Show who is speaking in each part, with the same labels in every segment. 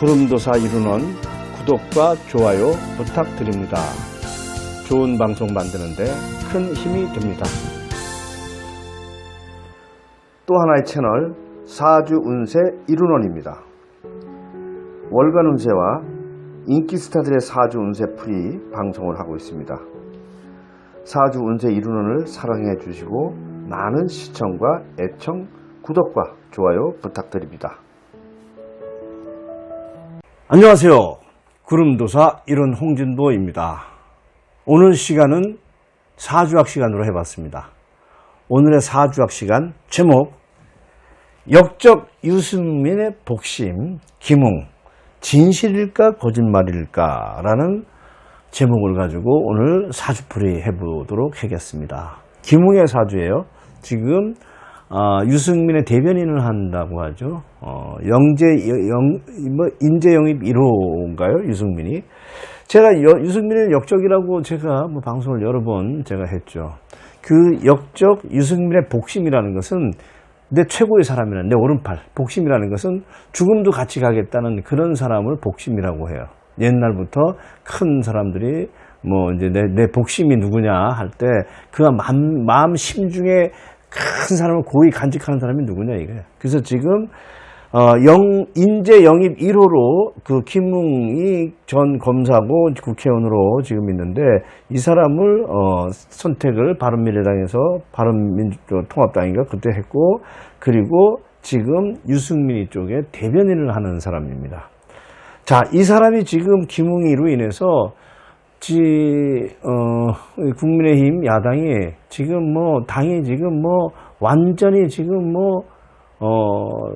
Speaker 1: 구름도사 이루는 구독과 좋아요 부탁드립니다. 좋은 방송 만드는데 큰 힘이 됩니다. 또 하나의 채널 사주 운세 이룬원입니다. 월간 운세와 인기 스타들의 사주 운세 풀이 방송을 하고 있습니다. 사주 운세 이룬원을 사랑해 주시고 많은 시청과 애청, 구독과 좋아요 부탁드립니다. 안녕하세요. 구름도사 이룬 홍진보입니다. 오늘 시간은 사주학 시간으로 해봤습니다. 오늘의 사주학 시간 제목 역적 유승민의 복심 김웅 진실일까 거짓말일까 라는 제목을 가지고 오늘 사주풀이 해보도록 하겠습니다. 김웅의 사주예요. 지금 어, 유승민의 대변인을 한다고 하죠. 어, 영재 영, 뭐 인재 영입 1호인가요? 유승민이. 제가 여- 유승민의 역적이라고 제가 뭐 방송을 여러 번 제가 했죠. 그 역적 유승민의 복심이라는 것은 내 최고의 사람이라는 내 오른팔 복심이라는 것은 죽음도 같이 가겠다는 그런 사람을 복심이라고 해요. 옛날부터 큰 사람들이 뭐 이제 내, 내 복심이 누구냐 할 때 그가 마음, 마음 심중에 큰 사람을 고이 간직하는 사람이 누구냐 이거예요. 그래서 지금 어, 영, 인재 영입 1호로 그 김웅이 전 검사고 국회의원으로 지금 있는데 이 사람을 어, 선택을 바른미래당에서 바른민주통합당인가 그때 했고 그리고 지금 유승민이 쪽에 대변인을 하는 사람입니다. 자, 이 사람이 지금 김웅이로 인해서 지, 어, 국민의힘 야당이 지금 뭐, 당이 지금 뭐, 완전히 지금 뭐, 어,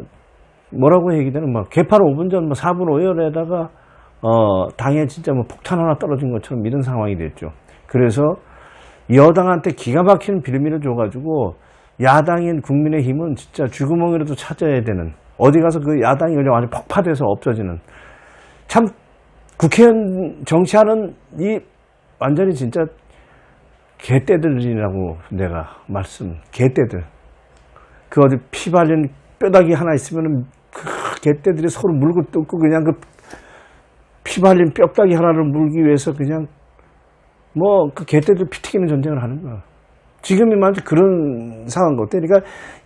Speaker 1: 뭐라고 얘기되는, 막, 개판 5분 전, 뭐, 4분 5열에다가, 어, 당에 진짜 뭐, 폭탄 하나 떨어진 것처럼 이런 상황이 됐죠. 그래서 여당한테 기가 막히는 빌미를 줘가지고, 야당인 국민의힘은 진짜 쥐구멍이라도 찾아야 되는, 어디 가서 그 야당이 그냥 완전 폭파돼서 없어지는, 참 국회의원 정치하는 이 완전히 진짜 개떼들이라고 내가 말씀 개떼들 그 어디 피 발린 뼈다귀 하나 있으면은 그 개떼들이 서로 물고 뜯고 그냥 그 피 발린 뼈다귀 하나를 물기 위해서 그냥 뭐 그 개떼들 피 튀기는 전쟁을 하는 거야. 지금이 만약 그런 상황 같아. 그러니까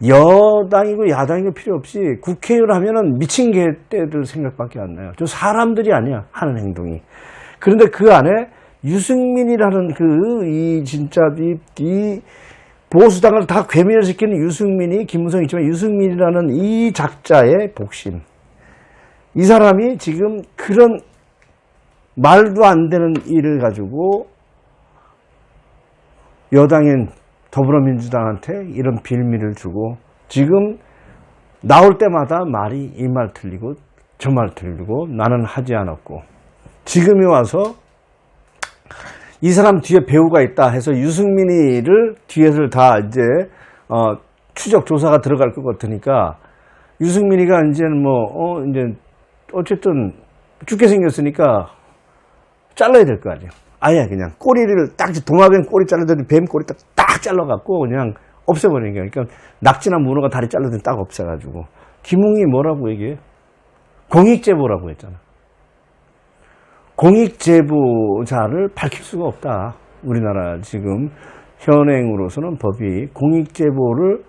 Speaker 1: 여당이고 야당이고 필요 없이 국회의원 하면은 미친 개떼들 생각밖에 안 나요. 저 사람들이 아니야 하는 행동이. 그런데 그 안에 유승민이라는 그 이 진짜 이, 이 보수당을 다 괴멸시키는 유승민이 김무성 있지만 유승민이라는 이 작자의 복심. 이 사람이 지금 그런 말도 안 되는 일을 가지고 여당인 더불어민주당한테 이런 빌미를 주고 지금 나올 때마다 말이 이 말 틀리고 저 말 틀리고 나는 하지 않았고 지금이 와서 이 사람 뒤에 배우가 있다 해서 유승민이를 뒤에서 다 이제 어, 추적 조사가 들어갈 것 같으니까 유승민이가 이제는 뭐 어, 이제 어쨌든 죽게 생겼으니까 잘라야 될 거 아니에요. 아예 그냥 꼬리를 딱 도마뱀 꼬리 잘라더니 뱀 꼬리 딱, 딱 잘라갖고 그냥 없애버리는 거예요. 그러니까 낙지나 문어가 다리 잘라더니 딱 없애가지고 김웅이 뭐라고 얘기해? 공익제보라고 했잖아. 공익제보자를 밝힐 수가 없다. 우리나라 지금 현행으로서는 법이 공익제보를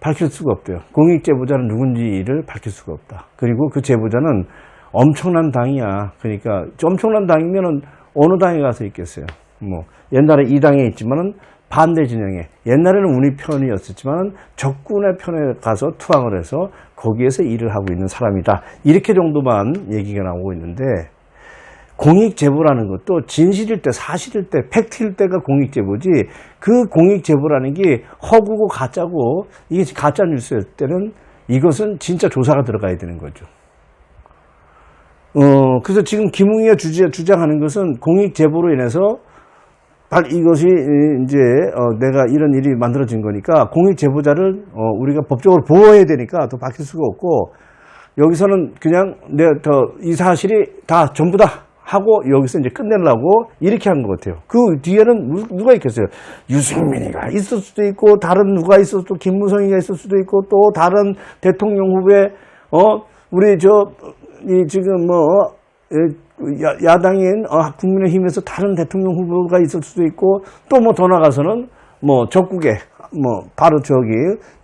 Speaker 1: 밝힐 수가 없대요. 공익제보자는 누군지를 밝힐 수가 없다. 그리고 그 제보자는 엄청난 당이야. 그러니까 엄청난 당이면은 어느 당에 가서 있겠어요. 뭐 옛날에 이 당에 있지만은 반대 진영에 옛날에는 우리 편이었었지만 적군의 편에 가서 투항을 해서 거기에서 일을 하고 있는 사람이다. 이렇게 정도만 얘기가 나오고 있는데 공익 제보라는 것도 진실일 때, 사실일 때, 팩트일 때가 공익 제보지. 그 공익 제보라는 게 허구고 가짜고 이게 가짜 뉴스일 때는 이것은 진짜 조사가 들어가야 되는 거죠. 어, 그래서 지금 김웅이가 주장하는 것은 공익 제보로 인해서 발 이것이 이제 어, 내가 이런 일이 만들어진 거니까 공익 제보자를 어, 우리가 법적으로 보호해야 되니까 더 바뀔 수가 없고 여기서는 그냥 내가 더이 사실이 다 전부 다 하고 여기서 이제 끝내려고 이렇게 한 것 같아요. 그 뒤에는 누- 누가 있겠어요? 유승민이가 있을 수도 있고 다른 누가 있을 수도 김무성이가 있을 수도 있고 또 다른 대통령 후배 어 우리 저 이 지금 뭐 에, 야, 야당인 어, 국민의힘에서 다른 대통령 후보가 있을 수도 있고 또 뭐 더 나가서는 뭐 적국에 뭐 바로 저기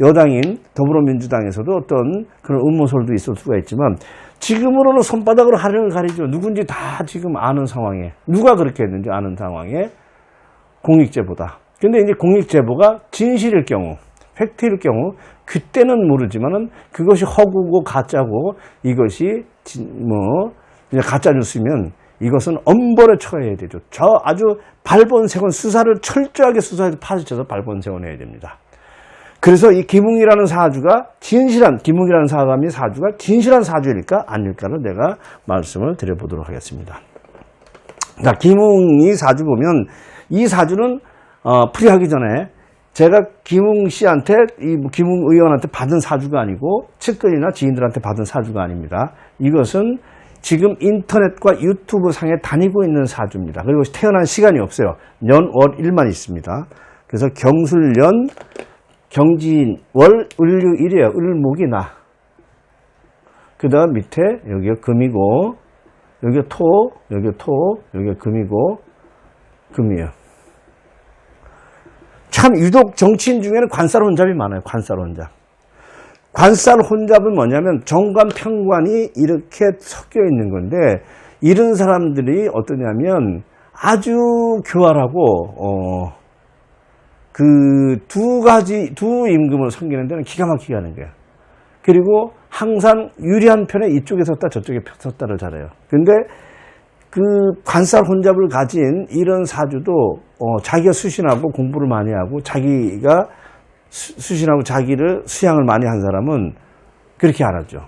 Speaker 1: 여당인 더불어민주당에서도 어떤 그런 음모설도 있을 수가 있지만 지금으로는 손바닥으로 하늘을 가리죠. 누군지 다 지금 아는 상황에 누가 그렇게 했는지 아는 상황에 공익제보다. 근데 이제 공익제보가 진실일 경우, 팩트일 경우, 그때는 모르지만은 그것이 허구고 가짜고 이것이 진- 뭐 이제 가짜 뉴스면 이것은 엄벌에 처해야 되죠. 저 아주 발본색원 수사를 철저하게 수사해서 파헤쳐서 발본색원해야 됩니다. 그래서 이 김웅이라는 사주가 진실한 김웅이라는 사람이 사주가 진실한 사주일까 아닐까를 내가 말씀을 드려보도록 하겠습니다. 자, 김웅이 사주 보면 이 사주는 어, 풀이하기 전에 제가 김웅 씨한테 이 김웅 의원한테 받은 사주가 아니고 측근이나 지인들한테 받은 사주가 아닙니다. 이것은 지금 인터넷과 유튜브 상에 다니고 있는 사주입니다. 그리고 태어난 시간이 없어요. 년, 월, 일만 있습니다. 그래서 경술년, 경진, 월, 을류, 일이에요. 을 목이 나. 그 다음 밑에 여기가 금이고, 여기가 토, 여기가 토, 여기가 금이고, 금이에요. 참 유독 정치인 중에는 관살 혼잡이 많아요. 관살 혼잡. 관살 혼잡은 뭐냐면 정관 평관이 이렇게 섞여 있는 건데 이런 사람들이 어떠냐면 아주 교활하고 어, 그 두 가지 두 임금을 섬기는 데는 기가 막히게 하는 거야. 그리고 항상 유리한 편에 이쪽에 섰다 저쪽에 섰다를 잘해요. 근데 그 관살 혼잡을 가진 이런 사주도 어, 자기가 수신하고 공부를 많이 하고 자기가 수, 수신하고 자기를 수양을 많이 한 사람은 그렇게 안 하죠.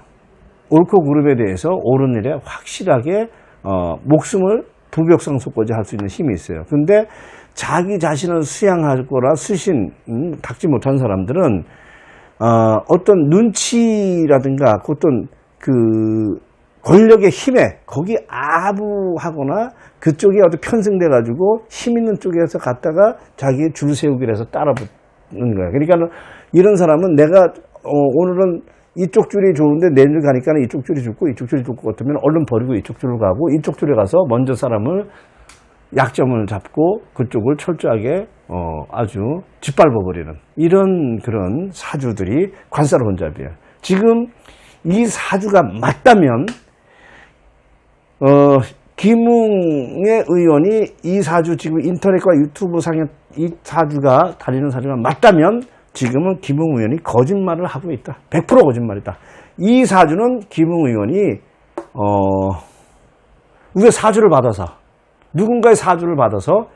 Speaker 1: 옳고 그름에 대해서 옳은 일에 확실하게 어, 목숨을 부벽상속까지 할 수 있는 힘이 있어요. 근데 자기 자신을 수양할 거라 수신 음, 닦지 못한 사람들은 어, 어떤 눈치라든가 어떤 그 권력의 힘에 거기 아부하거나 그쪽에 어디 편승돼 가지고 힘 있는 쪽에서 갔다가 자기의 줄 세우기를 해서 따라 붙 는 거야. 그러니까 이런 사람은 내가 어, 오늘은 이쪽 줄이 좋은데 내일 가니까 이쪽 줄이 좋고 이쪽 줄이 것 같으면 얼른 버리고 이쪽 줄을 가고 이쪽 줄에 가서 먼저 사람을 약점을 잡고 그쪽을 철저하게 어, 아주 짓밟아 버리는 이런 그런 사주들이 관살 혼잡이에요. 지금 이 사주가 맞다면 어, 김웅의 의원이 이 사주 지금 인터넷과 유튜브 상에 이 사주가 다니는 사주가 맞다면 지금은 김웅 의원이 거짓말을 하고 있다. 100% 거짓말이다. 이 사주는 김웅 의원이 어, 우리가 사주를 받아서 누군가의 사주를 받아서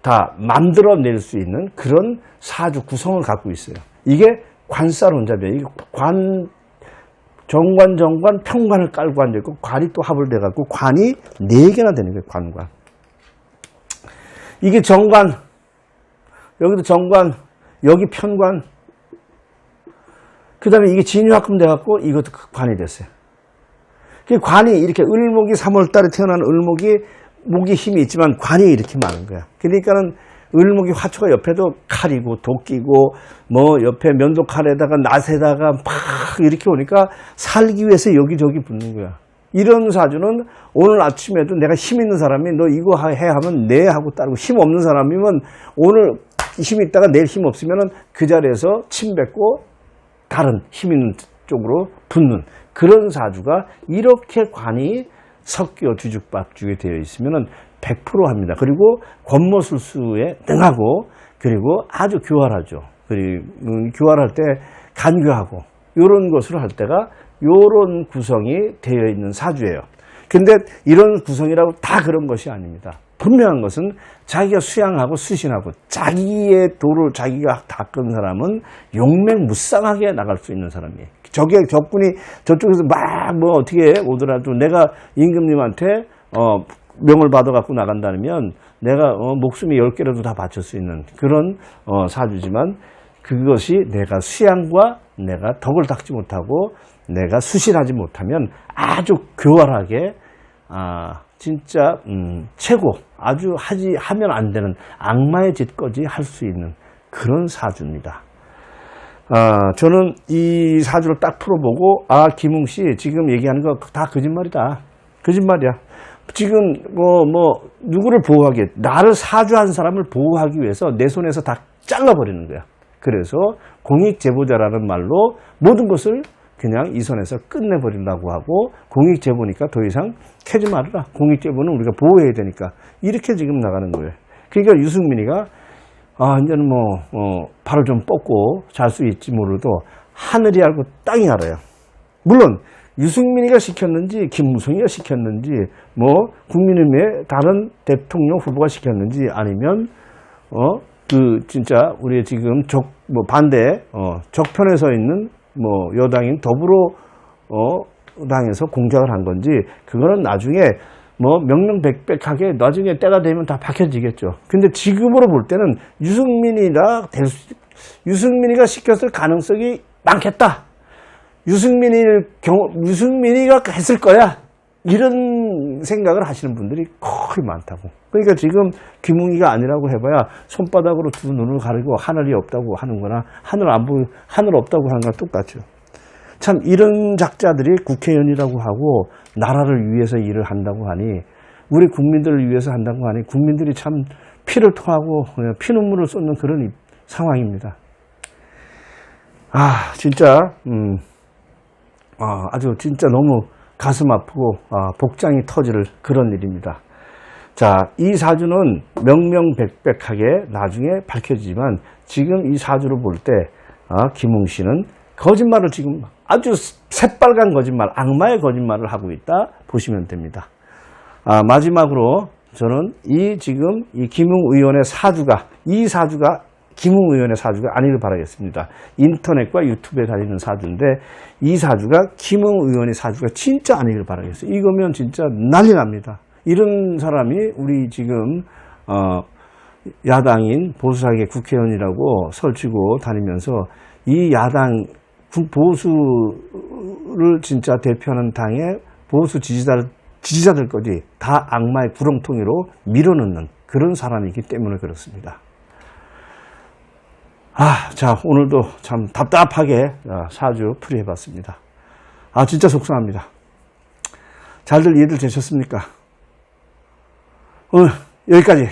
Speaker 1: 다 만들어낼 수 있는 그런 사주 구성을 갖고 있어요. 이게. 이게 관 정관, 정관, 평관을 깔고 앉아있고, 관이 또 합을 돼갖고, 관이 네 개나 되는 거예요, 관관. 이게 정관, 여기도 정관, 여기 편관, 그 다음에 이게 진유합금 돼갖고, 이것도 그 관이 됐어요. 그 관이 이렇게 을목이 3월 달에 태어난 을목이 목이 힘이 있지만 관이 이렇게 많은 거야. 그러니까는 을목이 화초가 옆에도 칼이고 도끼고 뭐 옆에 면도 칼에다가 낫에다가 막 이렇게 오니까 살기 위해서 여기저기 붙는 거야. 이런 사주는 오늘 아침에도 내가 힘 있는 사람이 너 이거 해 하면 네 하고 따르고 힘 없는 사람이면 오늘 힘 있다가 내일 힘 없으면은 그 자리에서 침 뱉고 다른 힘 있는 쪽으로 붙는 그런 사주가 이렇게 관이 섞여 뒤죽박죽이 되어 있으면은 100% 합니다. 그리고 권모술수에 능하고 그리고 아주 교활하죠. 그리고 음, 교활할 때 간교하고 이런 것을 할 때가 이런 구성이 되어 있는 사주예요. 근데 이런 구성이라고 다 그런 것이 아닙니다. 분명한 것은 자기가 수양하고 수신하고 자기의 도를 자기가 닦은 사람은 용맹무쌍하게 나갈 수 있는 사람이에요. 적의 적군이 저쪽에서 막 뭐 어떻게 오더라도 내가 임금님한테 어 명을 받아갖고 나간다면 내가 어, 목숨이 열 개라도 다 바칠 수 있는 그런 어, 사주지만 그것이 내가 수양과 내가 덕을 닦지 못하고 내가 수신하지 못하면 아주 교활하게 아 진짜 음, 최고 아주 하지 하면 안 되는 악마의 짓거지 할 수 있는 그런 사주입니다. 아, 저는 이 사주를 딱 풀어보고, 아, 김웅 씨, 지금 얘기하는 거 다 거짓말이다. 거짓말이야. 지금, 뭐, 뭐, 누구를 보호하기, 나를 사주한 사람을 보호하기 위해서 내 손에서 다 잘라버리는 거야. 그래서 공익 제보자라는 말로 모든 것을 그냥 이 선에서 끝내버린다고 하고, 공익 제보니까 더 이상 캐지 말아라. 공익 제보는 우리가 보호해야 되니까. 이렇게 지금 나가는 거예요. 그러니까 유승민이가 아, 이제는 뭐, 어, 발을 좀 뻗고 잘 수 있지 모르도 하늘이 알고 땅이 알아요. 물론, 유승민이가 시켰는지, 김무성이가 시켰는지, 뭐, 국민의힘의 다른 대통령 후보가 시켰는지 아니면, 어, 그, 진짜, 우리 지금 적, 뭐, 반대, 어, 적편에 서 있는, 뭐, 여당인 더불어, 어, 당에서 공작을 한 건지, 그거는 나중에 뭐 명명백백하게 나중에 때가 되면 다 밝혀지겠죠. 근데 지금으로 볼 때는 유승민이가 될 수, 유승민이가 시켰을 가능성이 많겠다. 유승민이를 경우, 유승민이가 했을 거야. 이런 생각을 하시는 분들이 거의 많다고. 그러니까 지금 김웅이가 아니라고 해봐야 손바닥으로 두 눈을 가리고 하늘이 없다고 하는 거나 하늘 안 보이, 하늘 없다고 하는 거랑 똑같죠. 참 이런 작자들이 국회의원이라고 하고 나라를 위해서 일을 한다고 하니 우리 국민들을 위해서 한다고 하니 국민들이 참 피를 토하고 피눈물을 쏟는 그런 이- 상황입니다. 아 진짜 음, 아, 아주 진짜 너무 가슴 아프고 아, 복장이 터질 그런 일입니다. 자, 이 사주는 명명백백하게 나중에 밝혀지지만 지금 이 사주를 볼 때 아, 김웅 씨는 거짓말을 지금 아주 새빨간 거짓말, 악마의 거짓말을 하고 있다 보시면 됩니다. 아, 마지막으로 저는 이 지금 이 김웅 의원의 사주가 이 사주가 김웅 의원의 사주가 아니길 바라겠습니다. 인터넷과 유튜브에 달리는 사주인데 이 사주가 김웅 의원의 사주가 진짜 아니길 바라겠어요. 이거면 진짜 난리 납니다. 이런 사람이 우리 지금 어, 야당인 보수사계 국회의원이라고 설치고 다니면서 이 야당 국- 보수를 진짜 대표하는 당의 보수 지지자들, 지지자들까지 다 악마의 구렁텅이로 밀어넣는 그런 사람이기 때문에 그렇습니다. 아, 자, 오늘도 참 답답하게 어, 사주 풀이해봤습니다. 아, 진짜 속상합니다. 잘들 이해들 되셨습니까? 오늘 여기까지